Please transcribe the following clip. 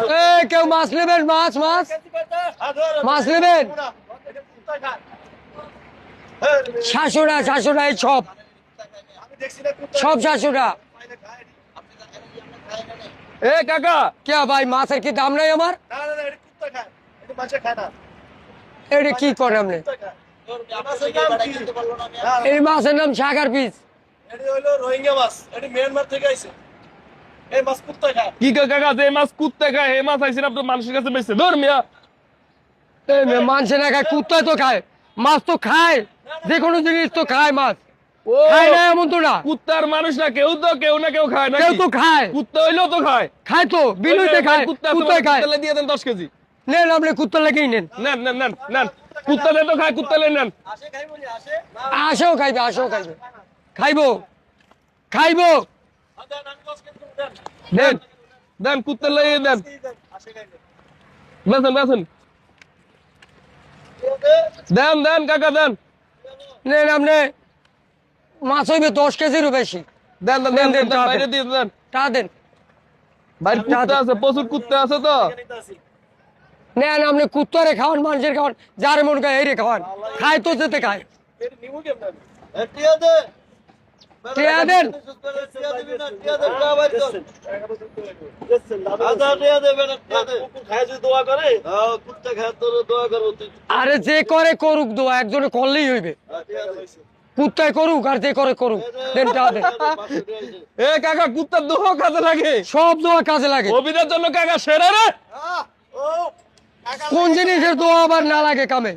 এ কেউ মাছ নেবেন? মাছ মাছ? মাছ নেবেন? শাশুড়া শাশুড়া, এই সব। সব এ, কাকা, কে ভাই, মাছের কি দাম নাই আমার? এটা কি করে আপনি? এই মাছের নাম সাগার পিস। রোহিঙ্গা মাছ। এটি মিয়ানমার থেকে আইছে এই মাছ কুত্তা খায় কি কয় কাকা যে মাছ কুত্তে খায়? এই মাছ আইসেন আপনার মানুষের কাছে বেচছে ধর মিয়া। মানছে না খায় কুত্তা তো খায়? মাছ তো খায়। যে কোনো জিনিস তো খায় মাছ। খায় না এমন তো না। কুত্তার মানুষ না কেউ তো কেউ না কেউ খায় না কেউ তো খায়। কুত্তা হইলেও তো খায়। খায় তো বিলুইতে খায়। কুত্তা কুত্তায় খায়। কুত্তালে দিয়ে দেন দশ কেজি। নেন আপনি কুত্তা লেগেই নেন। নেন নেন নেন নেন। কুত্তালে তো খায় কুত্তালে নেন। খাই বলি আসেও খাইবে আসেও খাইবে। খাইবো। খাইবো। দেন দেন দেন দেন কুত্তালে দেন। খাইবে বেছেন বেছেন দেন দেন কাকা দেন। নেন আপনি মাছ হইবে দশ কেজিরও বেশি। দেন দেন দেন দেন দেন, বাইরে দিয়ে দেন। টা দেন। বাইরে কুত্তা আছে প্রচুর কুত্তা আছে তো। নেন আপনি কুত্তারে খাওয়ান মানুষের খাওয়ান যার মন খায় এরে খাওয়ান। খায় তো যেতে খায়। টিয়া দেন। আরে যে করে করুক দোয়া একজনে করলেই হইবে। কুত্তায় করুক আর যে করে করুক এ কাকা কুত্তার দোয়া কাজে লাগে। সব দোয়া কাজে লাগে। অভিনয়ের জন্য কাকা সেরা রে। কোন জিনিসের দোয়া আবার না লাগে কামে?